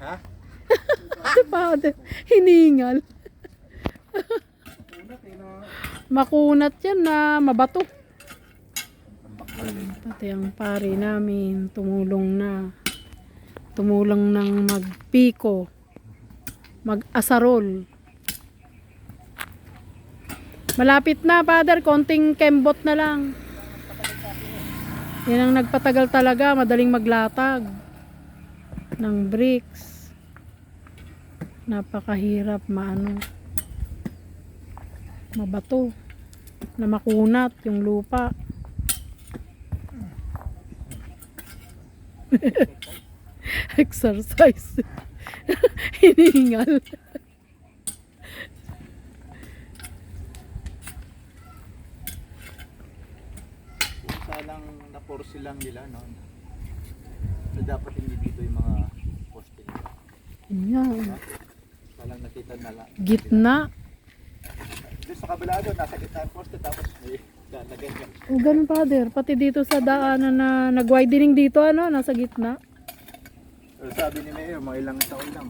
Ha? Si Father, hiningal. Na Makunat yan na mabato. Pati ang pari namin, tumulong na. Tumulong ng magpiko. Mag-asarol. Malapit na, Father. Konting kembot na lang. Yan ang nagpatagal talaga. Madaling maglatag. Ng bricks. Napakahirap maano. Mabato. Na makunat yung lupa. Exercise. Hiningal. Kung salang na-force lang nila, no? So dapat hindi dito yung mga. Yan. Salang nakita na lang. Gitna. Doon sa kabila doon, nasa gitna yung poste, tapos may lalagay niya. O ganun father. Pati dito sa daanan na nag-widening dito ano, nasa gitna. Sabi ni Mayor, mga ilang taon lang,